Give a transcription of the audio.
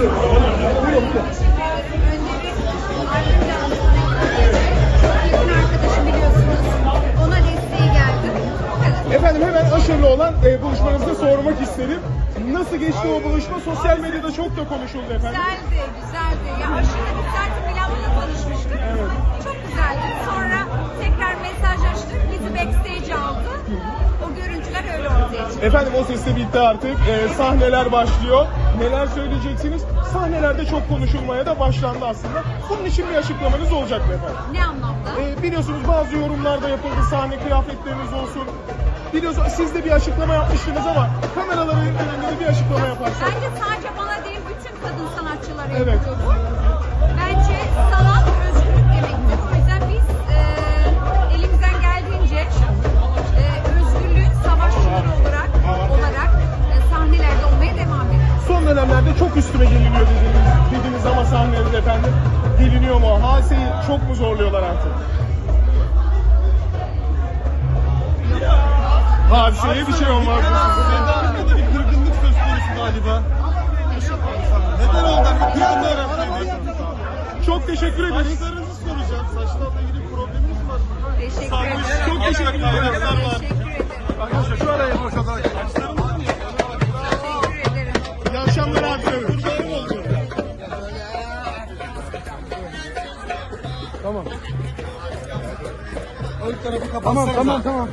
Efendim hemen Aşır'la olan e, buluşmanızda sormak istedim. Nasıl geçti o buluşma? Sosyal medyada çok da konuşuldu efendim. Güzeldi, güzeldi. Ya Aşır'la bir sertim Efendim o ses de bitti artık. E, sahneler başlıyor. Neler söyleyeceksiniz? Sahnelerde çok konuşulmaya da başlandı aslında. Bunun için bir açıklamanız olacak mı efendim? Ne anlamda? E, biliyorsunuz bazı yorumlarda yapıldı sahne kıyafetleriniz olsun. Biliyorsunuz siz de bir açıklama yapmıştınız ama kameraların önünde bir açıklama yaparsanız. Bence sadece bana değil, bütün kadın sanatçılara Evet. bu. Bence sanat Dönemlerde çok üstüme geliniyor dediğiniz, dediğiniz ama sahnelerde efendim. Geliniyor mu? Hadiseyi çok mu zorluyorlar artık? Hadiseye bir şey olmaz. Seda'nın bir kırgınlık söz konusu galiba. Neden oldu? Bir kırgınlığı öğrenmeyi Çok teşekkür ederiz. Saçlarınızı soracağım. Saçlarla ilgili bir probleminiz var. Teşekkür ederim. Çok teşekkür ederim. Tamam. Ön tarafı kapatsanıza. Tamam tamam tamam.